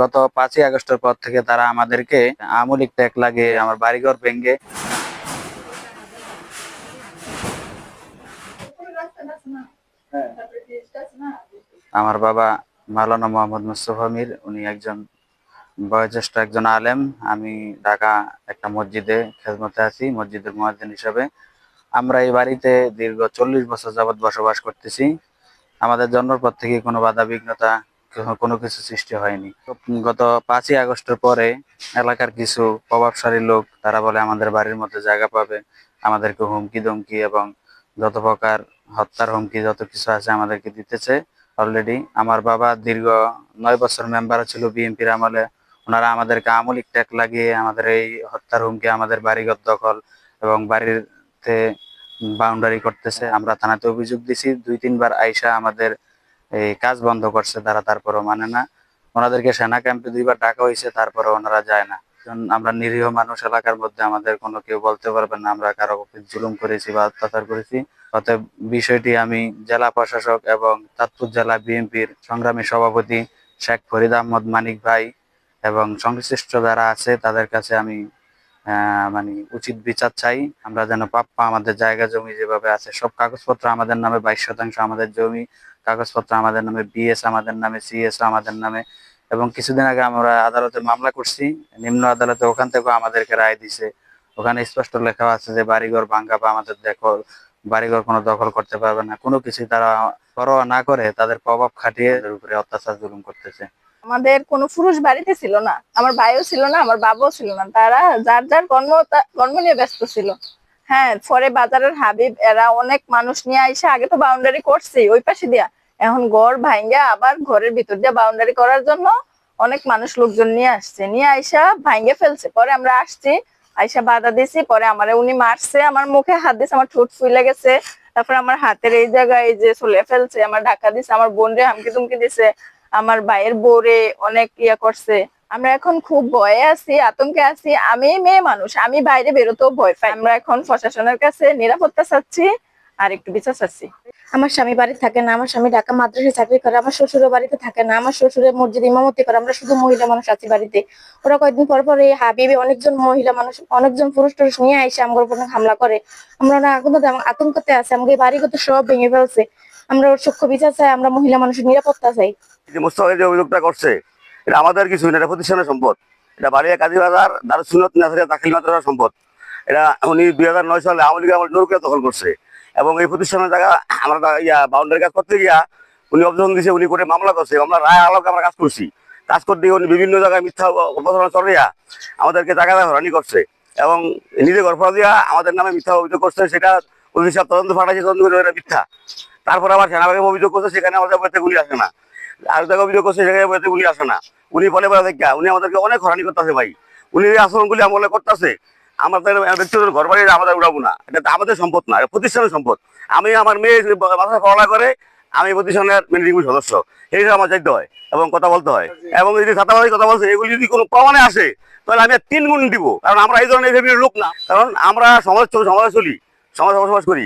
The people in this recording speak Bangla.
গত পাঁচই আগস্টের পর থেকে তারা আমাদেরকে আমলিক ট্যাগ লাগে আমার বাড়িঘর ভেঙ্গে আমার বাবা মাওলানা মোহাম্মদ মুস্তফা মির উনি একজন বয়োজ্যেষ্ঠ একজন আলেম। আমি ঢাকা একটা মসজিদে খেদমতে আছি, মসজিদের মুয়াজ্জিন হিসাবে। আমরা এই বাড়িতে দীর্ঘ চল্লিশ বছর যাবৎ বসবাস করতেছি। আমাদের জন্মের পর থেকে কোনো বাধা বিঘ্নতা কোনো- কিছু সৃষ্টি হয়নি। গত পাঁচই আগস্টের পরে এলাকার কিছু প্রভাবশালী লোক, তারা বলে আমাদের বাড়ির মধ্যে জায়গা পাবে, আমাদেরকে হুমকি ধমকি এবং যত প্রকার হত্যার হুমকি যত কিছু আছে আমাদেরকে দিতেছে। অলরেডি আমার বাবা দীর্ঘ নয় বছর মেম্বার ছিল বিএনপির আমলে। ওনারা আমাদেরকে আমলিক ট্যাগ লাগিয়ে আমাদের এই হত্যার হুমকি আমাদের বাড়িঘর দখল এবং বাড়িতে বাউন্ডারি করতেছে। আমরা থানাতে অভিযোগ দিছি দুই তিনবার আইসা আমাদের এই কাজ বন্ধ করছে তারা, তারপরও মানে না। ওনাদেরকে সেনা ক্যাম্পে দুইবার ডাকা হয়েছে তারপরে ওনারা যায় না। আমরা নিরীহ মানুষ, এলাকার মধ্যে আমাদের কোনো কেউ বলতে পারবে না, আমরা কারও জুলুম করেছি বা অত্যাচার করেছি। অতএব বিষয়টি আমি জেলা প্রশাসক এবং তাৎপুর জেলা বিএনপির সংগ্রামী সভাপতি শেখ ফরিদ আহমদ মানিক ভাই এবং সংশ্লিষ্ট যারা আছে, তাদের কাছে আমি মানে উচিত বিচার চাই। আমরা যেন প্রাপ্য আমাদের জায়গা জমি যেভাবে আছে, সব কাগজপত্র আমাদের নামে, বাইশ শতাংশ আমাদের জমি, কাগজপত্র আমাদের নামে বিএস আমাদের নামে সিএস আমাদের নামে। এবং কিছুদিন আগে আমরা আদালতে মামলা করছি। নিম্ন আদালতে ওখান থেকেও আমাদেরকে রায় দিছে। ওখানে স্পষ্ট লেখা আছে যে বাড়িঘর ভাঙ্গা বা আমাদের দেখো, বাড়িঘর কোনো দখল করতে পারবে না। কোনো কিছু তারা পরোয়া না করে তাদের প্রভাব খাটিয়ে উপরে অত্যাচার জুলুম করতেছে। আমাদের কোনো পুরুষ বাড়িতে ছিল না। আমার ভাইও ছিল না, আমার বাবাও ছিল না। তারা যার যার কর্ম কর্ম নিয়ে ব্যস্ত ছিল। হ্যাঁ পরে বাজারের হাবিব, এরা অনেক মানুষ নিয়ে আইসা আগে তো বাউন্ডারি করছে ওই পাশে দিয়া। এখন ঘর ভাঙ্গা আবার ঘরের ভিতর দিয়ে বাউন্ডারি করার জন্য অনেক মানুষ লোকজন নিয়ে আসছে। নিয়ে আইসা ভাঙ্গে ফেলছে। পরে আমরা আসছি, আইসা বাধা দিছি। পরে আমার উনি মারছে, আমার মুখে হাত দিছে, আমার ঠোঁট ফুলে গেছে। তারপর আমার হাতের এই জায়গায় যে চলে ফেলছে, আমার ঢাকা দিছে, আমার বোন রে হামকি তুমকি দিছে। আমার ভাইয়ের বোরে অনেক ইয়া করছে। আমরা এখন খুব ভয়ে আছি, আতঙ্কে আছি। আমি মেয়ে মানুষ, আমি বাইরে বেরোতেও ভয় পাই। আমরা এখন প্রশাসনের কাছে নিরাপত্তা চাচ্ছি আর একটু বিচার চাচ্ছি। আমার স্বামী বাড়ি থাকে না, আমার স্বামী ঢাকা মাদ্রাসায় চাকরি করে, আমার শ্বশুরের বাড়িতে থাকে না, আমার শ্বশুরের মসজিদ ইমামতি করে, আমরা শুধু মহিলা মানুষ আছি বাড়িতে। ওরা কয়েকদিন পর পর এই হাবিবে অনেকজন মহিলা মানুষ, অনেকজন পুরুষ টুরুষ নিয়ে আইসে আমার উপর হামলা করে। আমরা না এখন তো আতঙ্কতে আছে আমাকে বাড়িগত সব ভেঙে ফেলছে। আমরা ওর সূক্ষ্ম বিচার চাই, আমরা মহিলা মানুষের নিরাপত্তা চাই। যে মোস্তফা যে অভিযোগটা করছে, এটা আমাদের কিছু না, এটা প্রতিষ্ঠানের সম্পদ। এটা বাড়িয়া কাজীবাজার দারুল সুনত নাসারিয়া দাখিল মাদ্রাসার সম্পদ। এটা উনি দুই হাজার নয় সালে আওয়ামী লীগ আমার নৌকা দখল করছে। এবং এই প্রতিষ্ঠানের জায়গা আমরা ইয়া বাউন্ডারি কাজ করতে গিয়া উনি অবজারভেশন দিছে, উনি করে মামলা করছে। আমরা রায় আলোকে আমরা কাজ করছি। কাজ করতে গিয়ে উনি বিভিন্ন জায়গায় মিথ্যা অপপ্রচারণা চড়িয়া আমাদেরকে জায়গা হরানি করছে। এবং নিজে গড়ফড়া দিয়া আমাদের নামে মিথ্যা অভিযোগ করছে, সেটা পুলিশ তদন্ত ফাটাইছে, তদন্ত করে মিথ্যা। তারপর আবার সেনাবাহিনী অভিযোগ করছে, সেখানে আমাদের গুলি আসে না। আর জায়গায় অভিযোগ করছে সেখানে গুলি আসে না। উনি বলে বলে দেখা। উনি আমাদেরকে অনেক হরানি করতেছে ভাই। উনি এই আচরণগুলি আমলে করতেছে আমাদের ব্যক্তিগত ঘর বাড়ি আমাদের উড়াবো না, এটা আমাদের সম্পদ না প্রতিষ্ঠানের সম্পদ। আমি আমার মেয়ে মাথায় পড়ালা করে, আমি প্রতিষ্ঠানের ম্যানেজিং সদস্য। এই আমার যাইতে হয় এবং কথা বলতে হয়। এবং যদি ছাত্রাবাদী কথা বলছে, এগুলি যদি কোনো প্রমাণে আসে, তাহলে আমি তিন গুণ দিব। কারণ আমরা এই ধরনের লোক না। কারণ আমরা সমাজ সমাজে চলি, সমাজ বসবাস করি।